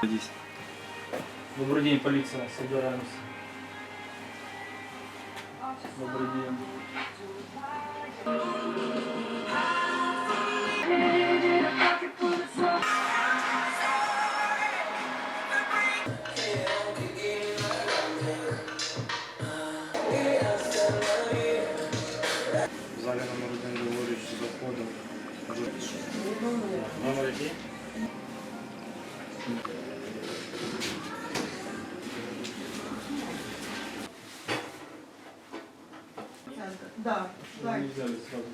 Садись. Добрый день, полиция. Собираемся. Добрый день. В зале номер один говорить заходом. Номер який? Да, так. Не взяли сразу.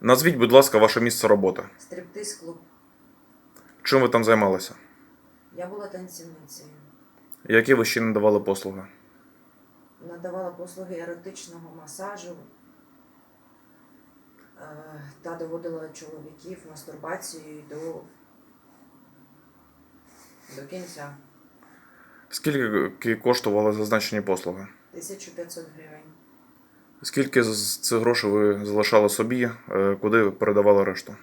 Назвіть, будь ласка, ваше місце роботи. Стриптиз клуб. Чим ви там займалися? Я була танцівницею. Які ви ще надавали послуги? Надавала послуги еротичного масажу е, та доводила чоловіків мастурбацією до, до кінця. Скільки коштували зазначені послуги? 1500 гривень. Скільки з цих грошей ви залишали собі, е, куди ви передавали решту?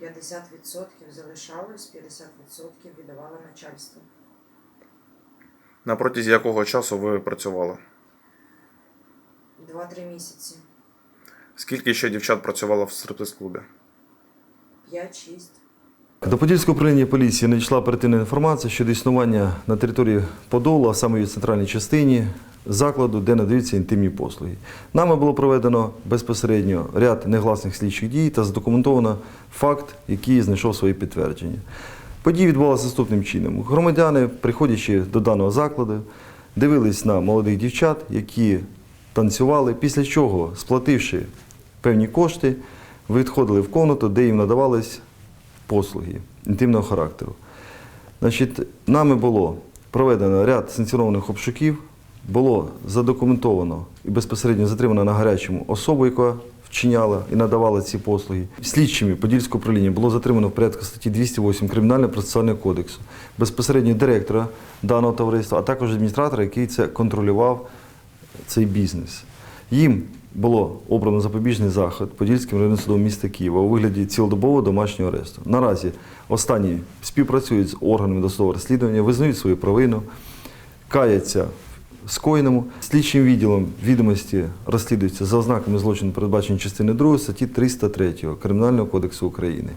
50% залишалось, 50% віддавала начальству. На протязі якого часу ви працювали? 2-3 місяці. Скільки ще дівчат працювало в стриптиз-клубі? 5-6. До Подільського управління поліції надійшла оперативна інформація щодо існування на території Подолу, а саме її центральній частині, закладу, де надаються інтимні послуги. Нами було проведено безпосередньо ряд негласних слідчих дій та задокументовано факт, який знайшов своє підтвердження. Події відбувалися наступним чином. Громадяни, приходячи до даного закладу, дивились на молодих дівчат, які танцювали, після чого, сплативши певні кошти, відходили в комнату, де їм надавались послуги інтимного характеру. Значить, нами було проведено ряд санкціонованих обшуків, було задокументовано і безпосередньо затримано на гарячому особу, яка вчиняла і надавала ці послуги. Слідчими Подільського управління було затримано в порядку статті 208 Кримінального процесуального кодексу, безпосередньо директора даного товариства, а також адміністратора, який це контролював цей бізнес. Їм було обрано запобіжний заход Подільським районним судом міста Києва у вигляді цілодобового домашнього аресту. Наразі останні співпрацюють з органами досудового розслідування, визнають свою провину, каяться в скоєному. Слідчим відділом відомості розслідуються за ознаками злочину, передбачені частини 2 статті 303 Кримінального кодексу України.